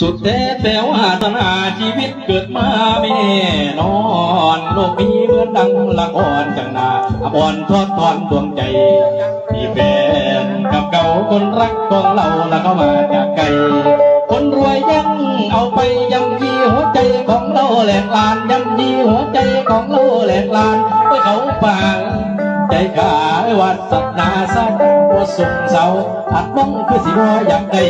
สุดแท้แต่ว่าตนาชีวิตเกิดมาไม่นอนโลกนี้เหมือนดังละครจังนาอบอนทอดทอนดวงใจ ที่เป็นกับเก่าคนรักของเราแล้วก็มาจากไกลคนรวยยังเอาไปยังมีหัวใจของเราแหลกลานยังมีหัวใจของเราแหลกลานไปเขาป่างใจขาวัดสัตนาสักว่าสุขเสาอัดบ้องคือสิบ่อยากได้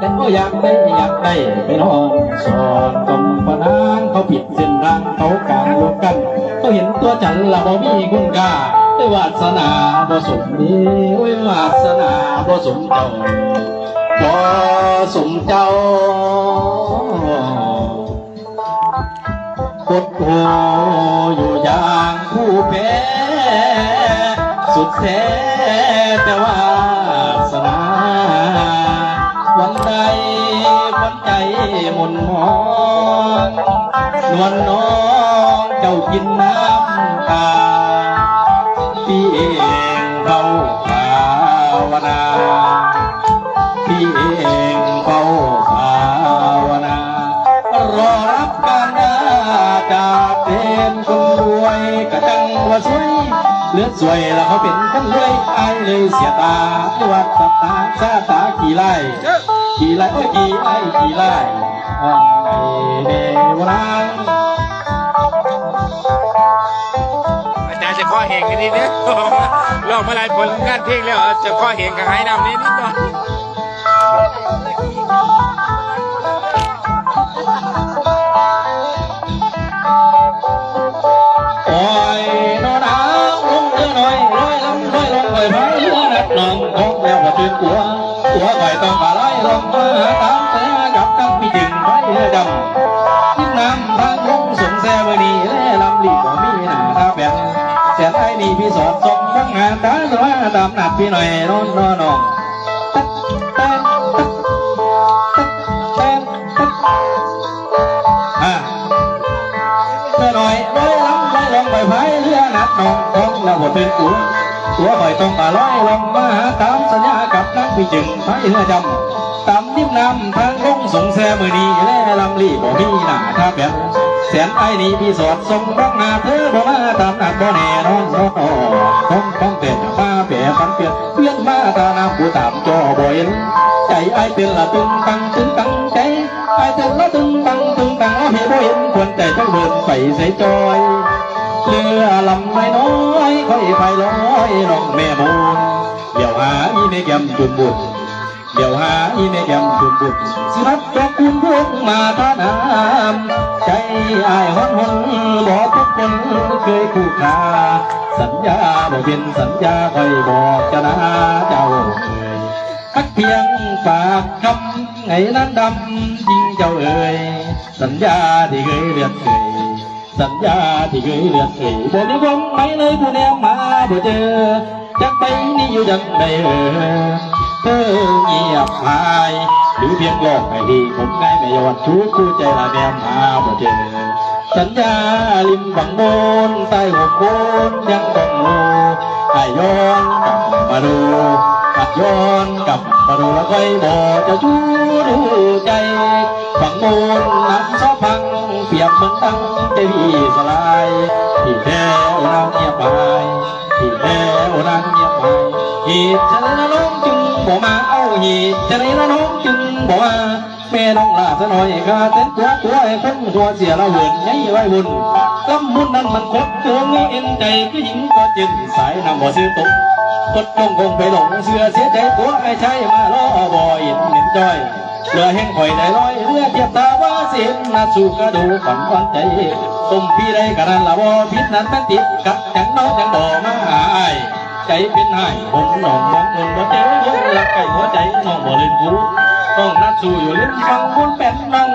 แต่ก็อยากได้อยากได้ไปนอนสอนตมพนางเขาผิดเส้นทางเขากลางโลกกันเขาเห็นตัวฉันละบ่มีคุณค่าด้วยวาสนาบ่สมนี้ด้วยวาสนาบ่สมเจ้าบ่สมเจ้ากดหูอยู่อย่างผู้แพ้สุดแท้ มนมองนวลน้องเจ้ากินน้ำตาพี่เองเขาภาวนาพี่เองเขาภาวนา รอรับการงาจากเป็นคนรวยกระจังว่าสวยเลือดสวยแล้วเขาเป็นคนรวยอายเลยเสียตาวัดสตาซาตาขี่ไล่ขี่ไล่โอ้ยขี่ไล่ขี่ไล่ อ่องไอเดวรังอาจารย์จะข้อเหงกันนิดนึงลองมาลายผลงานเพลงแล้วจะข้อเหงกับไห้ดำนิดนิดหน่อยโอ้ยนอนเอาลงเรือหน่อยร้อยลำร้อยลงไปพายเรือนักน้องของแล้วก็ตื่นกลัวกลัวไฟต้องมาไล่ลงมาตามแต่กั รือดำทิ้งน้ำทางลงสงแซวนีแล่ลำลีก็มีหนาตาแบนแสนไอ้นี่พี่สอนส่งทั้งงานตาสว่าตามนัดพี่หน่อยนอนนอนนอนตักแตนตักตักแตนตักอ่าเมื่อหน่อยร้อยลำร้อยลงไปพายเรือนัดน้องท้องแล้วหมดเป็นตัวตัวคอยต้องมาร้อยลงมาหาตามสัญญากับนักพิจึงพายเรือจำ ตามนิ่มน้ำทางลงสงแซ่มือนีแล่ลำลีบ่มีหน้าท่าแบบแสนไอ้นี่พี่สอดส่งรักนาเธอบ่มาตามนัดบ่แน่นอนนอนท้องท้องเต้นมาแปรปันเปลี่ยนเปลี่ยนมาตาน้ำผู้ตามจอบ่เห็นใจไอ้เป็นละตึงตังตึงตังใจไอ้เธอละตึงตังตึงตังเอาให้บ่เห็นควรใจต้องเดินไปใส่จอยเรือลำไม่น้อยค่อยไปลอยน้องแม่มูลเดี๋ยวหาอีแม่แก้มจุนบุญเดี๋ยวหาอีแม่แก้มจุนบุญ สิรับดอกคุณพวงมาทานามใจอ้ายฮอนหนบอกทุกคนเคยคู่คาสัญญาบ่เป็นสัญญาค่อยบอกจะนะเจ้าเอ่ยพักเพีย เธอเงียบหาย หรือเพียงหลอกให้ดีผมไงไม่ยอดชู้คู่ใจละแนมหาบ่เจอ สัญญาริมฝั่งโน้นใต้หัวโคนยังต้องรู้ให้ย้อนกลับมาดูหัดย้อนกลับมาดูแล้วค่อยบอกจะชู้ดูใจฝั่งโน้นน้ำ ซอพังเปรียบเหมือนตั้งใจพี่สลายที่แท้นางเงียบไปที่แท้นางเงียบไปเหตุฉะนั้นน้องจึงบอกมาเอาเหตุฉะนั้นน้องจึงบอกว่าแม่น้องลาซะหน่อยข้าเต้นตัวตัวไอ้คนตัวเสียละเหินไงไว้บุญลำมุนนั้นมันคดตัวมีเอ็นใจคือหญิงก็จึงสายนำบ่ซื้อตุกกดลงคงไปหลงเสือเสียใจตัวไอ้ชายมาล้อบ่อยเห็นจ้อยเรือแห้งข่อยได้ร้อยเรือเทียบตาว่าเสียนนาสู่กระดูฝันฝันใจต้มพี่ได้กันนั้นละบ่พิษนั้นมันติดกับจังน้องจังบ่มาหาไอ้ใจเป็นไห้ผมหนองมองเงินบ่เจอยังรักไก่หัวใจน้องบ่เล่นกูต้องนัดสู้อยู่ริมฟังมุนแปดนัง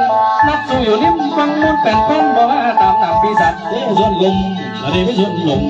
นัดสู้อยู่ริมฟังมุนแปดพันบอกว่าตามนำปีศาจเด้ส่วนลมอะไรไม่ส่วนลม